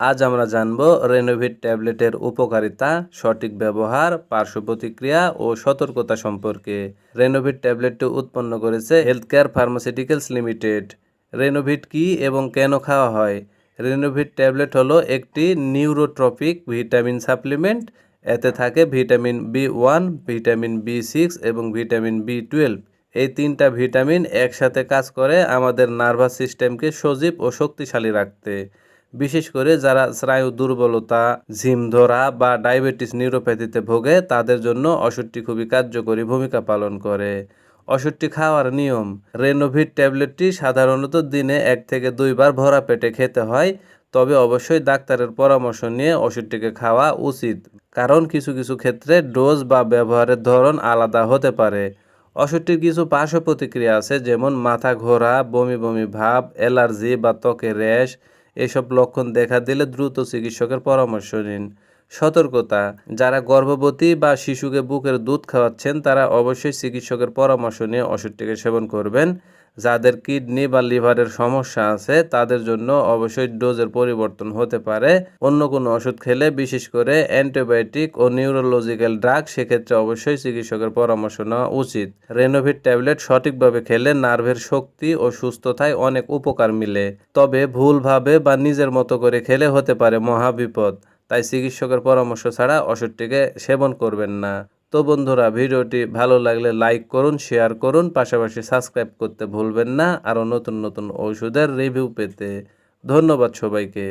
আজ আমরা জানব রেনোভিট ট্যাবলেটের উপকারিতা, সঠিক ব্যবহার, পার্শ্ব প্রতিক্রিয়া ও সতর্কতা সম্পর্কে। রেনোভিট ট্যাবলেটটি উৎপন্ন করেছে health care pharmaceuticals limited Renovit কি এবং কেন খাওয়া হয়? রেনোভিট ট্যাবলেট হলো একটি নিউরোট্রপিক ভিটামিন সাপ্লিমেন্ট। এতে থাকে vitamin B one, vitamin B six এবং ভিটামিন বি টুয়েলভ। এই তিনটা ভিটামিন একসাথে কাজ করে আমাদের নার্ভাস সিস্টেমকে সজীব ও শক্তিশালী রাখতে। বিশেষ করে যারা স্নায়ু দুর্বলতা ঝিম ধরা বা ডায়াবেটিস নিউরোপ্যাথিতে ভোগে, তাদের জন্য ওষুধটি খুবই কার্যকরী ভূমিকা পালন করে। ওষুধটি খাওয়ার নিয়ম রেনোভিট ট্যাবলেটটি সাধারণত দিনে এক থেকে দুইবার ভরা পেটে খেতে হয়, তবে অবশ্যই ডাক্তারের পরামর্শ নিয়ে ওষুধটিকে খাওয়া উচিত। কারণ কিছু কিছু ক্ষেত্রে ডোজ বা ব্যবহারের ধরন আলাদা হতে পারে। ওষুধটির কিছু পার্শ্ব প্রতিক্রিয়া আছে, যেমন মাথা ঘোরা, বমি বমি ভাব, অ্যালার্জি বা ত্বকে র্যাশ এসব লক্ষণ দেখা দিলে দ্রুত চিকিৎসকের পরামর্শ নিন। সতর্কতা, যারা গর্ভবতী বা শিশুকে বুকের দুধ খাওয়াচ্ছেন, তারা অবশ্যই চিকিৎসকের পরামর্শ নিয়ে ওষুধটিকে সেবন করবেন। যাদের কিডনি বা লিভারের সমস্যা আছে, তাদের জন্য অবশ্যই ডোজের পরিবর্তন হতে পারে। অন্য কোনো ওষুধ খেলে বিশেষ করে অ্যান্টিবায়োটিক ও নিউরোলজিক্যাল ড্রাগ, সেক্ষেত্রে অবশ্যই চিকিৎসকের পরামর্শ নেওয়া উচিত। রেনোভিট ট্যাবলেট সঠিকভাবে খেলে নার্ভের শক্তি ও সুস্থতায় অনেক উপকার মিলে। তবে ভুলভাবে বা নিজের মতো করে খেলে হতে পারে মহাবিপদ, তাই চিকিৎসকের পরামর্শ ছাড়া ওষুধটিকে সেবন করবেন না। তো বন্ধুরা, ভিডিওটি ভালো লাগলে লাইক করুন, শেয়ার করুন, পাশাপাশি সাবস্ক্রাইব করতে ভুলবেন না। আরও নতুন নতুন ওষুধের রিভিউ পেতে ধন্যবাদ সবাইকে।